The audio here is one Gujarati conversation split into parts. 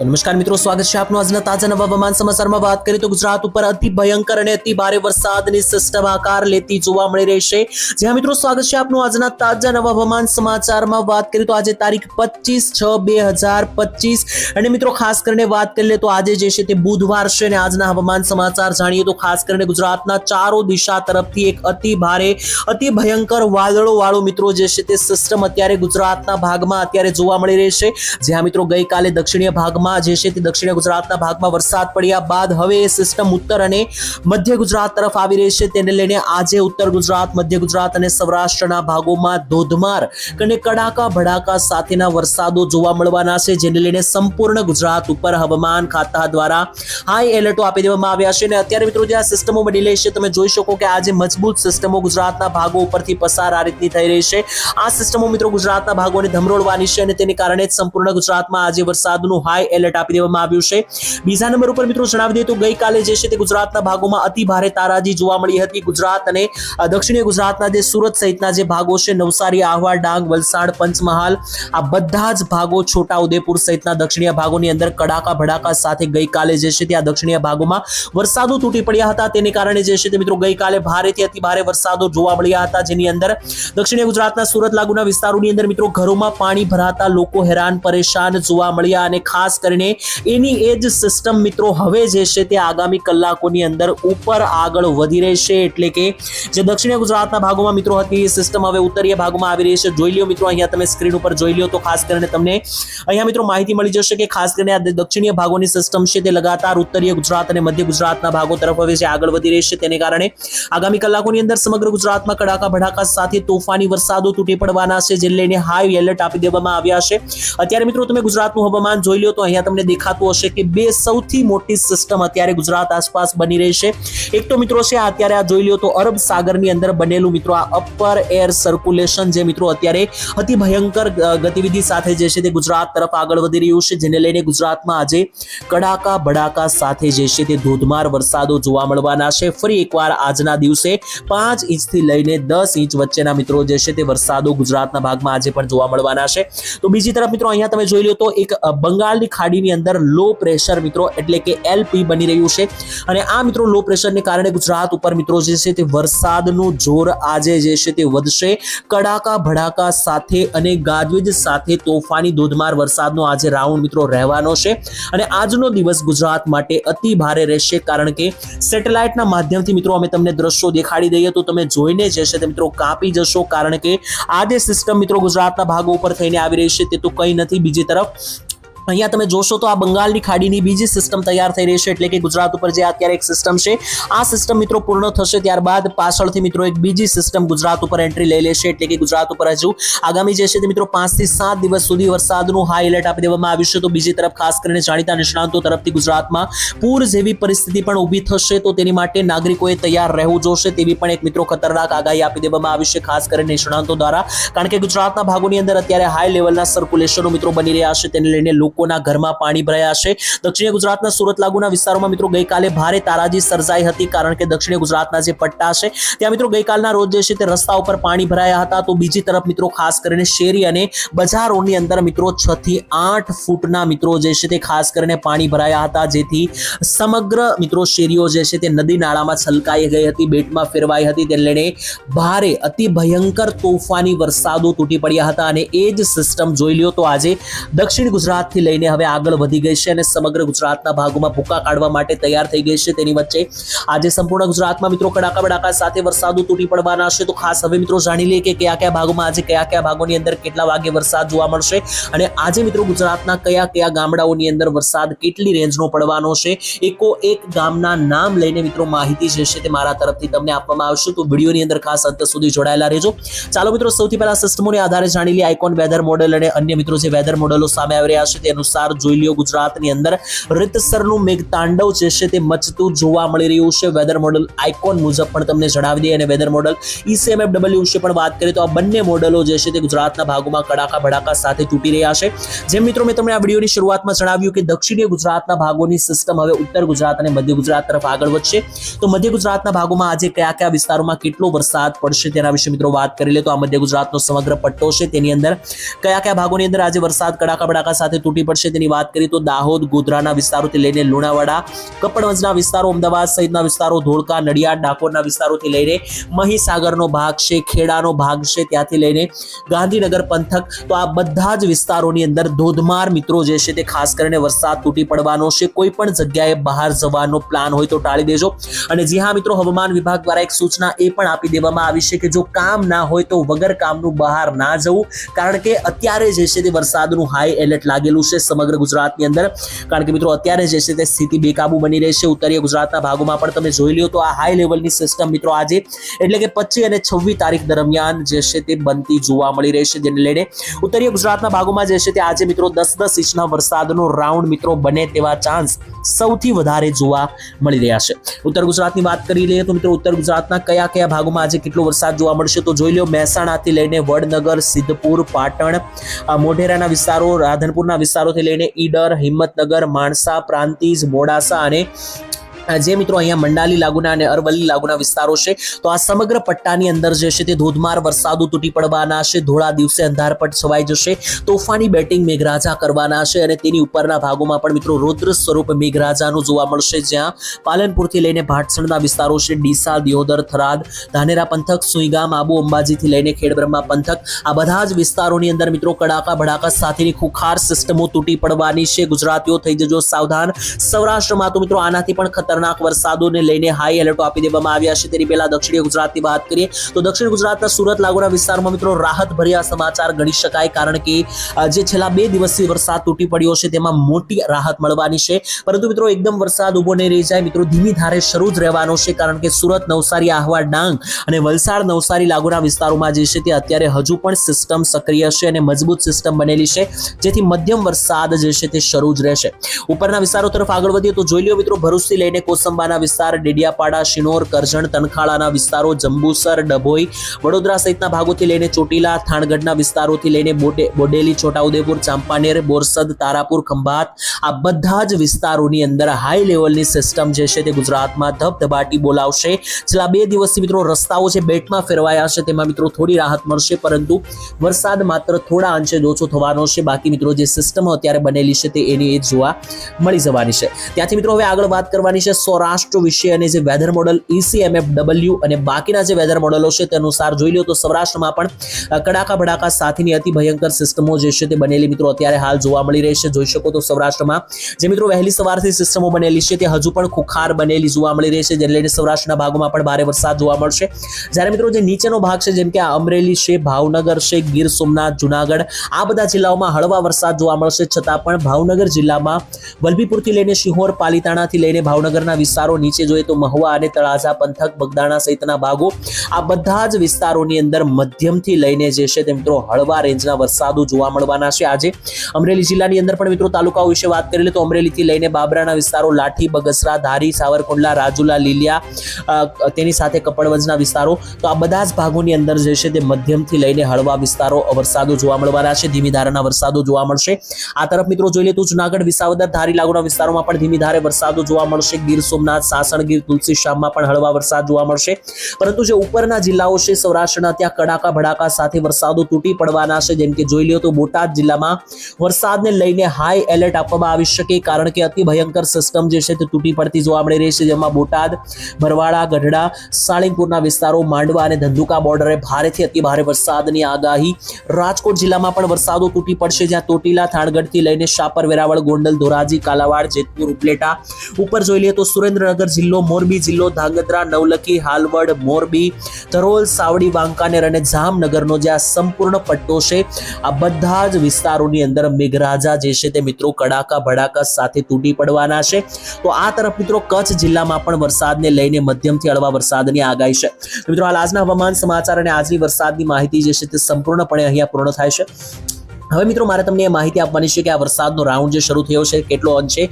નમસ્કાર મિત્રો, સ્વાગત છે આપનું આજના તાજા નવા હવામાન સમાચારમાં. વાત કરીએ તો ગુજરાત ઉપર અતિ ભયંકર અને અતિ ભારે વરસાદની સિસ્ટમ આકાર લેતી જોવા મળી રહી છે. જ્યાં મિત્રો, સ્વાગત છે આપનું આજના તાજા નવા હવામાન સમાચારમાં. વાત કરીએ તો આજે તારીખ પચીસ છ બે હજાર પચીસ. અને મિત્રો, ખાસ કરીને વાત કરીએ તો આજે જે છે તે બુધવાર છે અને આજના હવામાન સમાચાર જાણીએ તો ખાસ કરીને ગુજરાતના ચારો દિશા તરફથી એક અતિ ભારે, અતિ ભયંકર વાદળો વાળો મિત્રો જે છે તે સિસ્ટમ અત્યારે ગુજરાતના ભાગમાં અત્યારે જોવા મળી રહી છે. જ્યાં મિત્રો, ગઈકાલે દક્ષિણીય ભાગમાં જે છે તે દક્ષિણ ગુજરાતના ભાગમાં વરસાદ પડ્યા બાદ હવે એ સિસ્ટમ ઉત્તર અને મધ્ય ગુજરાત તરફ આવી રહી છે. તેને લઈને આજે ઉત્તર ગુજરાત, મધ્ય ગુજરાત અને સૌરાષ્ટ્રના ભાગોમાં ધોધમાર અને કડાકા ભડાકા સાથેના વરસાદો જોવા મળવાના છે. જેને લઈને સંપૂર્ણ ગુજરાત ઉપર હવામાન ખાતા દ્વારા હાઈ એલર્ટો આપી દેવામાં આવ્યા છે. અને અત્યારે મિત્રો જે આ સિસ્ટમો બની રહી છે, તમે જોઈ શકો કે આજે મજબૂત સિસ્ટમો ગુજરાતના ભાગો ઉપરથી પસાર આ રીતની થઈ રહી છે. આ સિસ્ટમો મિત્રો ગુજરાતના ભાગોને ધમરોળવાની છે અને તેને કારણે જ સંપૂર્ણ ગુજરાતમાં આજે વરસાદનું હાઈ એલર્ટ આપી દેવામાં આવ્યું છે. બીજા નંબર ઉપર મિત્રો જણાવી દઈએ તો ગઈકાલે જે છે તે ગુજરાતના ભાગોમાં અતિ ભારે તારાજી જોવા મળી હતી. ગુજરાત અને દક્ષિણીય ગુજરાતના જે સુરત સહિતના જે ભાગો છે, નવસારી, આહવા, ડાંગ, વલસાડ, પંચમહાલ, આ બધા જ ભાગો છોટા સહિતના દક્ષિણીય ભાગોની અંદર કડાકા ભડાકા સાથે ગઈકાલે જે છે તે આ દક્ષિણીય ભાગોમાં વરસાદો તૂટી પડ્યા હતા. તેને કારણે જે છે તે મિત્રો ગઈકાલે ભારેથી અતિ ભારે વરસાદો જોવા મળ્યા હતા, જેની અંદર દક્ષિણીય ગુજરાતના સુરત લાગુના વિસ્તારોની અંદર મિત્રો ઘરોમાં પાણી ભરાતા લોકો હેરાન, પરેશાન જોવા મળ્યા અને ખાસ કરીને એની એ જ સિસ્ટમ મિત્રો હવે જે છે તે આગામી કલાકોની અંદર ઉપર આગળ વધી રહેશે. એટલે કે જે દક્ષિણ ગુજરાતના ભાગોમાં મિત્રો હતી, એ સિસ્ટમ હવે ઉત્તરીય ભાગમાં આવી રહી છે. જોઈ લ્યો મિત્રો, અહીંયા તમે સ્ક્રીન ઉપર જોઈ લ્યો તો ખાસ કરીને તમને અહીંયા મિત્રો માહિતી મળી જશે કે ખાસ કરીને આ દક્ષિણીય ભાગોની સિસ્ટમ છે તે લગાતાર ઉત્તરીય ગુજરાત અને મધ્ય ગુજરાતના ભાગો તરફ હવે જે આગળ વધી રહી છે તેને કારણે આગામી કલાકોની અંદર સમગ્ર ગુજરાતમાં કડાકા ભડાકા સાથે તોફાની વરસાદો તૂટી પડવાના છે જે લઈને હાઈ એલર્ટ આપી દેવામાં આવ્યા છે. અત્યારે મિત્રો તમે ગુજરાતનું હવામાન જોઈ લો તો અહીંયા તમને દેખાતું હશે કે બે સૌથી મોટી સિસ્ટમ અત્યારે ગુજરાત આસપાસ બની રહી છે. એક તો મિત્રો છે અત્યારે આ જોઈ લો તો અરબ સાગરની અંદર બનેલું મિત્રો આ અપર એર સર્ક્યુલેશન જે મિત્રો અત્યારે અતિ ભયંકર ગતિવિધિ સાથે જે છે તે ગુજરાત તરફ આગળ વધી રહ્યું છે. જેને લઈને ગુજરાતમાં આજે કડાકા ભડાકા સાથે જે છે તે ધોધમાર વરસાદો જોવા મળવાના છે. ફરી એકવાર આજના દિવસે પાંચ ઇંચથી લઈને દસ ઇંચ વચ્ચેના મિત્રો જે છે તે વરસાદો ગુજરાતના ભાગમાં આજે પણ જોવા મળવાના છે. તો બીજી તરફ મિત્રો અહીંયા તમે જોઈ લો તો એક બંગાળની ખાડીની અંદર લો પ્રેશર મિત્રો એટલે કે એલપી બની રહ્યું છે. અને આ મિત્રો લો પ્રેશરને કારણે ગુજરાત ઉપર મિત્રો જે છે તે વરસાદનું જોર આજે જે છે તે વધશે. કડાકા, ભડાકા સાથે અને ગાજવીજ સાથે તોફાની ધોધમાર વરસાદનો આજે રાઉન્ડ મિત્રો રહેવાનો છે. અને આજનો દિવસ ગુજરાત માટે અતિ ભારે રહેશે કારણ કે સેટેલાઇટના માધ્યમથી મિત્રો અમે તમને દ્રશ્યો દેખાડી દઈએ તો તમે જોઈને જે છે તે મિત્રો કાપી જશો કારણ કે આ જે સિસ્ટમ મિત્રો ગુજરાતના ભાગો ઉપર થઈને આવી રહી છે તે તો કંઈ નથી બીજી તરફ. અહીંયા તમે જોશો તો આ બંગાળની ખાડીની બીજી સિસ્ટમ તૈયાર થઈ રહી છે. એટલે કે ગુજરાત ઉપર જે અત્યારે એક સિસ્ટમ છે, આ સિસ્ટમ મિત્રો પૂર્ણ થશે ત્યારબાદ પાછળથી મિત્રો એક બીજી સિસ્ટમ ગુજરાત ઉપર એન્ટ્રી લઈ લેશે. એટલે કે ગુજરાત ઉપર હજુ આગામી જે છે તે મિત્રો પાંચથી સાત દિવસ સુધી વરસાદનું હાઈ એલર્ટ આપી દેવામાં આવ્યું છે. તો બીજી તરફ ખાસ કરીને જાણીતા નિષ્ણાંતો તરફથી ગુજરાતમાં પૂર જેવી પરિસ્થિતિ પણ ઊભી થશે. તો તેની માટે નાગરિકોએ તૈયાર રહેવું જોશે તેવી પણ એક મિત્રો ખતરનાક આગાહી આપી દેવામાં આવી છે ખાસ કરીને નિષ્ણાંતો દ્વારા. કારણ કે ગુજરાતના ભાગોની અંદર અત્યારે હાઈ લેવલના સર્ક્યુલેશનો મિત્રો બની રહ્યા છે. તેને લઈને લોકોના ઘરમાં પાણી ભરાયા છે. દક્ષિણ ગુજરાતના સુરત લાગુના વિસ્તારોમાં મિત્રો ગઈકાલે ભારે તારાજી સર્જાઈ હતી કારણ કે દક્ષિણ ગુજરાતના જે પટ્ટા છે, ત્યાં મિત્રો ગઈકાલના રોજ છે તે રસ્તા ઉપર પાણી ભરાયા હતા. તો બીજી તરફ મિત્રો ખાસ કરીને શેરી અને બજારોની અંદર મિત્રો છ થી આઠ ફૂટના મિત્રો જે છે તે ખાસ કરીને પાણી ભરાયા હતા. જેથી સમગ્ર મિત્રો શેરીઓ જે છે તે નદી નાળામાં છલકાઈ ગઈ હતી, બેટમાં ફેરવાઈ હતી. તેને લઈને ભારે અતિ ભયંકર તોફાની વરસાદો તૂટી પડ્યા હતા અને એ જ સિસ્ટમ જોઈ લ્યો તો આજે દક્ષિણ ગુજરાતથી લઈને હવે આગળ વધી ગઈ છે અને સમગ્ર ગુજરાતના ભાગોમાં ભૂકા કાઢવા માટે તૈયાર થઈ ગઈ છે તેની વચ્ચે. આજે સંપૂર્ણ ગુજરાતમાં મિત્રો કડાકા બડાકા સાથે વરસાદો તૂટી પડવાના છે. તો ખાસ હવે મિત્રો જાણી લઈએ કે કયા કયા ભાગોમાં આજે કયા કયા ભાગોની અંદર કેટલા વાગે વરસાદ જોવા મળશે અને આજે મિત્રો ગુજરાતના કયા કયા ગામડાઓની અંદર વરસાદ કેટલી રેન્જનો પડવાનો છે. એકો એક ગામના નામ લઈને મિત્રો માહિતી જે છે તે મારા તરફથી તમને આપવામાં આવશે. તો વિડીયોની અંદર ખાસ અંત સુધી જોડાયેલા રહેજો. ચાલો મિત્રો સૌથી પહેલા સિસ્ટમોને આધારે જાણી લઈએ આઇકોન વેધર મોડેલ અને અન્ય મિત્રો જે વેધર મોડેલો સામે આવી રહ્યા છે તે અનુસાર જોઈ લ્યો ગુજરાતની અંદર રીતસરનું મેઘતાંડવ જે છે તે મચતું જોવા મળી રહ્યું છે. વેધર મોડલ આઇકોન મુજબ પણ તમને જણાવી દઈએ અને વેધર મોડેલ ઈસીએમએફડબલ્યુ વિશે પણ વાત કરીએ તો આ બંને મોડલો જે છે તે ગુજરાતના ભાગોમાં કડાકા ભડાકા સાથે તૂટી રહ્યા છે. જેમ મિત્રો મેં તમને આ વિડીયોની શરૂઆતમાં જણાવ્યું કે દક્ષિણીય ગુજરાતના ભાગોની સિસ્ટમ હવે ઉત્તર ગુજરાત અને મધ્ય ગુજરાત તરફ આગળ વધશે. તો મધ્ય ગુજરાતના ભાગોમાં આજે કયા કયા વિસ્તારોમાં કેટલો વરસાદ પડશે તેના વિશે મિત્રો વાત કરી લે તો આ મધ્ય ગુજરાતનો સમગ્ર પટ્ટો છે. તેની અંદર કયા કયા ભાગોની અંદર આજે વરસાદ કડાકા ભડાકા સાથે તૂટી તૂટી પડશે. તેની વાત કરીએ તો દાહોદ, ગોધરાના વિસ્તારોથી લઈને લુણાવાડા, કપડવંજના વિસ્તારો, અમદાવાદ સહિતના વિસ્તારો, ધોળકા, નડિયાદ, ડાકોરના વિસ્તારોથી લઈને મહીસાગરનો ભાગ છે, ખેડાનો ભાગ છે, ત્યાંથી લઈને ગાંધીનગર પંથક. તો આ બધા જ વિસ્તારોની અંદર ધોધમાર મિત્રો જે છે તે ખાસ કરીને વરસાદ તૂટી પડવાનો છે. કોઈ પણ જગ્યાએ બહાર જવાનો પ્લાન હોય તો ટાળી દેજો. અને જી હા મિત્રો, હવામાન વિભાગ દ્વારા એક સૂચના એ પણ આપી દેવામાં આવી છે કે જો કામ ના હોય તો વગર કામનું બહાર ના જવું. કારણ કે અત્યારે જે છે તે વરસાદનું હાઈ એલર્ટ લાગેલું છે સમગ્ર ગુજરાતની અંદર. કારણ કે મિત્રો, અત્યારે જે છે તે સ્થિતિ બેકાબુ બની રહી છે. ઉત્તરીય ગુજરાતના ભાગોમાં પણ તમે જોઈ લો તો આ હાઈ લેવલની સિસ્ટમ મિત્રો આજે, એટલે કે પચીસ અને છવ્વીસ તારીખ દરમિયાન જે છે તે બનતી જોવા મળી રહી છે, જેને લઈને ઉત્તરીય ગુજરાતના ભાગોમાં જે છે તે આજે મિત્રો દસ દસ ઇંચના વરસાદનો રાઉન્ડ મિત્રો બને તેવા ચાન્સ સૌથી વધારે જોવા મળી રહ્યા છે. ઉત્તર ગુજરાતની વાત કરી લઈએ તો મિત્રો, ઉત્તર ગુજરાતના કયા કયા ભાગોમાં આજે કેટલો વરસાદ જોવા મળશે તો જોઈ લો મહેસાણાથી લઈને વડનગર, સિદ્ધપુર, પાટણ મોઢેરાના વિસ્તારો, રાધનપુરના વિસ્તારોથી લઈને ઈડર હિંમતનગર માણસા પ્રાંતિજ મોડાસા અને જે મિત્રો અહીંયા મંડાલી લાગુના અને અરવલ્લી લાગુના વિસ્તારો છે, તો આ સમગ્ર પટ્ટાની અંદર જે છે તે ધોધમાર વરસાદો તૂટી પડવાના છે, ધોળા દિવસે અંધારપટ છવાઈ જશે, તોફાની બેટિંગ મેઘરાજા કરવાના છે અને તેની ઉપરના ભાગોમાં પણ મિત્રો રૌદ્ર સ્વરૂપ મેઘરાજાનું જોવા મળશે, જ્યાં પાલનપુરથી લઈને ભાટસણના વિસ્તારો છે ડીસા દિયોદર, થરાદ, ધાનેરા પંથક, સુઈગામ, આબુ અંબાજીથી લઈને ખેડબ્રહ્મા પંથક, આ બધા જ વિસ્તારોની અંદર મિત્રો કડાકા ભડાકા સાથેની ખુખાર સિસ્ટમો તૂટી પડવાની છે, ગુજરાતીઓ થઈ જજો સાવધાન, સૌરાષ્ટ્રમાં તો મિત્રો આનાથી પણ ખતરનાક વરસાદોને લઈને હાઈ એલર્ટો આપી દેવામાં આવ્યા છે. તેની પહેલા દક્ષિણીય ગુજરાતની વાત કરીએ, તો દક્ષિણ ગુજરાતના સુરત, લાગુના વિસ્તારમાં મિત્રો રાહત ભર્યા સમાચાર ગણી શકાય, કારણ કે જે છેલ્લા બે દિવસથી વરસાદ તૂટી પડ્યો છે, તેમાં મોટી રાહત મળવાની છે. પરંતુ મિત્રો એકદમ વરસાદ ઊભો નહીં રહી જાય, મિત્રો ધીમી ધારે શરૂ જ રહેવાનો છે, કારણ કે સુરત, નવસારી, આહવા, ડાંગ અને વલસાડ, નવસારી, લાગુના વિસ્તારોમાં જે છે તે અત્યારે હજુ પણ સિસ્ટમ સક્રિય છે અને મજબૂત સિસ્ટમ બનેલી છે, જેથી મધ્યમ વરસાદ જે છે તે શરૂ જ રહેશે. ઉપરના વિસ્તારો તરફ આગળ વધીએ તો જોઈ લો મિત્રો ભરૂચથી લઈને કોસંબાના વિસ્તાર, ડેડિયાપાડા, શિનોર, કરજણ, તનખાળાના વિસ્તારો, જંબુસર, ડભોઈ, વડોદરા સહિતના ભાગોથી લઈને ચોટીલા, થાણગઢના વિસ્તારોથી લઈને બોડે, બોડેલી, છોટાઉદેપુર, ચાંપાનેર, બોરસદ, તારાપુર, ખંભાત, આ બધા જ વિસ્તારોની અંદર હાઈ લેવલની સિસ્ટમ જે છે તે ગુજરાતમાં ધબધબાટી બોલાવશે. છેલ્લા બે દિવસથી મિત્રો રસ્તાઓ જે બેટમાં ફેરવાયા છે, તેમાં મિત્રો થોડી રાહત મળશે, પરંતુ વરસાદ માત્ર થોડા અંશે ઓછો થવાનો છે. બાકી મિત્રો જે સિસ્ટમો અત્યારે બનેલી છે તે એની એ જોવા મળી જવાની છે. ત્યાંથી મિત્રો હવે આગળ વાત કરવાની છે સૌરાષ્ટ્ર વિશે અને જે વેધર મોડલ ઈસીએમએફ ડબલ્યુ અને બાકીના જે વેધર મોડલો છે તે અનુસાર જોઈ લો તો સૌરાષ્ટ્રમાં પણ કડાકા ભડાકા સાથેની અતિ ભયંકર સિસ્ટમો જે છે તે બનેલી મિત્રો અત્યારે હાલ જોવા મળી રહી છે. જોઈ શકો તો સૌરાષ્ટ્રમાં જે મિત્રો વહેલી સવારથી સિસ્ટમો બનેલી છે તે હજુ પણ ખુખાર બનેલી જોવા મળી રહી છે, જેને લઈને સૌરાષ્ટ્રના ભાગોમાં પણ ભારે વરસાદ જોવા મળશે. જ્યારે મિત્રો જે નીચેનો ભાગ છે, જેમ કે અમરેલી છે, ભાવનગર છે, ગીર સોમનાથ, જુનાગઢ, આ બધા જિલ્લાઓમાં હળવા વરસાદ જોવા મળશે. છતાં પણ ભાવનગર જિલ્લામાં વલભીપુરથી લઈને શિહોર, પાલિતાણાથી લઈને ભાવનગરના વિસ્તારો નીચે જોઈએ તો મહુવા અને તળાજા, પંથક, બગદાણા સહિતના ભાગો આ બધા જ વિસ્તારોની અંદર મધ્યમથી લઈને જે છે તે મિત્રો હળવા રેન્જના વરસાદો જોવા મળવાના છે. આજે અમરેલી જિલ્લાની અંદર પણ મિત્રો તાલુકાઓ વિશે વાત કરી લે તો અમરેલીથી લઈને બાબરાના વિસ્તારો લાઠી, બગસરા, ધારી, સાવરકુંડલા, રાજુલા, લીલિયા તેની સાથે કપડવંજના વિસ્તારો તો આ બધા જ ભાગોની અંદર જે છે તે મધ્યમથી લઈને હળવા વિસ્તારો વરસાદો જોવા મળવાના છે. ધીમી ધારાના વરસાદો જોવા મળશે. આ તરફ મિત્રો જોઈ લે તો જુનાગઢ, વિસાવદર, ધારી લાગુના વિસ્તારોમાં પણ ધીમી ધારે વરસાદો જોવા મળશે. ગીર સોમનાથ સાસણગીર તુલસી શ્યામમાં પણ હળવા વરસાદ જોવા મળશે. પરંતુ જે ઉપરના જિલ્લાઓ છે, સૌરાષ્ટ્રના, ત્યાં કડાકા ભડાકા સાથે વરસાદો તૂટી પડવાના છે. જેમ કે જોઈ લ્યો તો બોટાદ જિલ્લામાં વરસાદને લઈને હાઈ એલર્ટ આપવામાં આવી શકે, કારણ કે અતિ ભયંકર સિસ્ટમ જે છે તે તૂટી પડતી જોવા મળી રહી છે. જેમાં બોટાદ, ભરવાડા, ગઢડા, સાળીંગપુરના વિસ્તારો, માંડવા અને ધંધુકા બોર્ડરે ભારેથી અતિ ભારે વરસાદની આગાહી. રાજકોટ જિલ્લામાં પણ વરસાદો તૂટી પડશે, જ્યાં ચોટીલા થાણગઢથી લઈને શાપર, વેરાવળ, ગોંડલ, ધોરાજી, કાલાવાડ, જેતપુર, ઉપલેટા. ઉપર જોઈ લઈએ તો સુરેન્દ્રનગર જિલ્લો, મોરબી જિલ્લો, ધાંગધ્રા, નવલખી, હાલવડ, મોરબી ધરોલ સાવડી, વાંકાનેર અને જામનગરનો જે આ સંપૂર્ણ પટ્ટો છે, આ બધા જ વિસ્તારોની અંદર મેઘરાજા જે છે તે મિત્રો કડાકા, ભડાકા સાથે તૂટી પડવાના છે. તો આ તરફ મિત્રો કચ્છ જિલ્લામાં પણ વરસાદને લઈને મધ્યમથી હળવા વરસાદની આગાહી છે. મિત્રો હાલ આજના હવામાન સમાચાર અને આજની વરસાદની માહિતી જે છે તે સંપૂર્ણપણે અહીંયા પૂર્ણ થાય છે. હવે મિત્રો, મારે તમને એ માહિતી આપવાની છે કે આ વરસાદનો રાઉન્ડ જે શરૂ થયો છે, કેટલો અંશે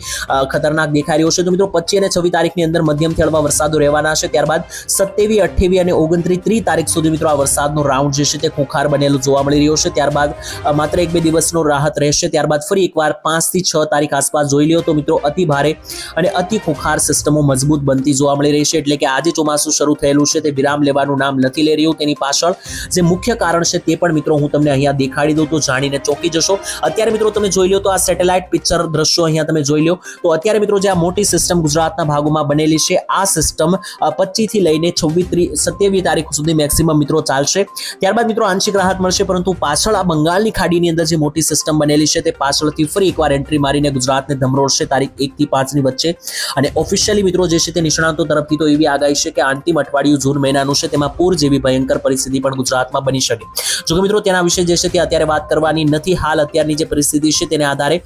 ખતરનાક દેખાઈ રહ્યો છે. તો મિત્રો, પચીસ અને છવ્વીસ તારીખની અંદર મધ્યમથી હળવા વરસાદો રહેવાના છે. ત્યારબાદ સત્યાવી અઠ્યાવી અને ઓગણત્રીસ ત્રીસ તારીખ સુધી મિત્રો, આ વરસાદનો રાઉન્ડ જે છે તે ખુખાર બનેલું જોવા મળી રહ્યો છે. ત્યારબાદ માત્ર એક બે દિવસનો રાહત રહેશે. ત્યારબાદ ફરી એકવાર પાંચથી છ તારીખ આસપાસ જોઈ લ્યો તો મિત્રો, અતિ ભારે અને અતિ ખુખાર સિસ્ટમો મજબૂત બનતી જોવા મળી રહી છે. એટલે કે આજે ચોમાસું શરૂ થયેલું છે તે વિરામ લેવાનું નામ નથી લઈ રહ્યું. તેની પાછળ જે મુખ્ય કારણ છે તે પણ મિત્રો, હું તમને અહીંયા દેખાડી દઉં તો જાણીને ચોંકી જશો. અત્યારે મિત્રો તમે જોઈ લો તો આ સેટેલાઇટ પિક્ચર દ્રશ્યો અહીંયા તમે જોઈ લો તો અત્યારે મિત્રો જે આ મોટી સિસ્ટમ ગુજરાતના ભાગોમાં બનેલી છે, આ સિસ્ટમ પચીસથી લઈને છવ્વીસ સત્યાવીસ તારીખ સુધી મેક્સિમમ મિત્રો ચાલશે. ત્યારબાદ મિત્રો આંશિક રાહત મળશે, પરંતુ પાછળ આ બંગાળની ખાડીની અંદર જે મોટી સિસ્ટમ બનેલી છે તે પાછળથી ફરી એકવાર એન્ટ્રી મારીને ગુજરાતને ધમરોળશે તારીખ એક થી પાંચની વચ્ચે. અને ઓફિશિયલી મિત્રો જે છે તે નિષ્ણાતો તરફથી તો એવી આગાહી છે કે અંતિમ અઠવાડિયું જૂન મહિનાનું છે, તેમાં પૂર જેવી ભયંકર પરિસ્થિતિ પણ ગુજરાતમાં બની શકે. જોકે મિત્રો તેના વિશે જે છે તે અત્યારે વાત કરવાની નથી. હાલ અત્યારની જે પરિસ્થિતિ છે તેને આધારે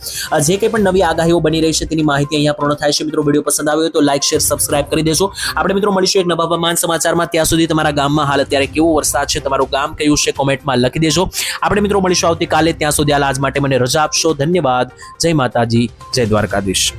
જે કંઈ પણ નવી આગાહીઓ બની રહી છે તેની માહિતી અહીંયા પૂર્ણ થાય છે. મિત્રો, વીડિયો પસંદ આવ્યો તો લાઇક શેર સબસ્ક્રાઇબ કરી દેજો. આપણે મિત્રો મળીશું એક નવા હવામાન સમાચારમાં. ત્યાં સુધી તમારા ગામમાં હાલ અત્યારે કેવો વરસાદ છે, તમારું ગામ કયું છે, કોમેન્ટમાં લખી દેજો. આપણે મિત્રો મળીશું આવતીકાલે. ત્યાં સુધી હાલ આજ માટે મને રજા આપશો. ધન્યવાદ. જય માતાજી. જય દ્વારકાધીશ.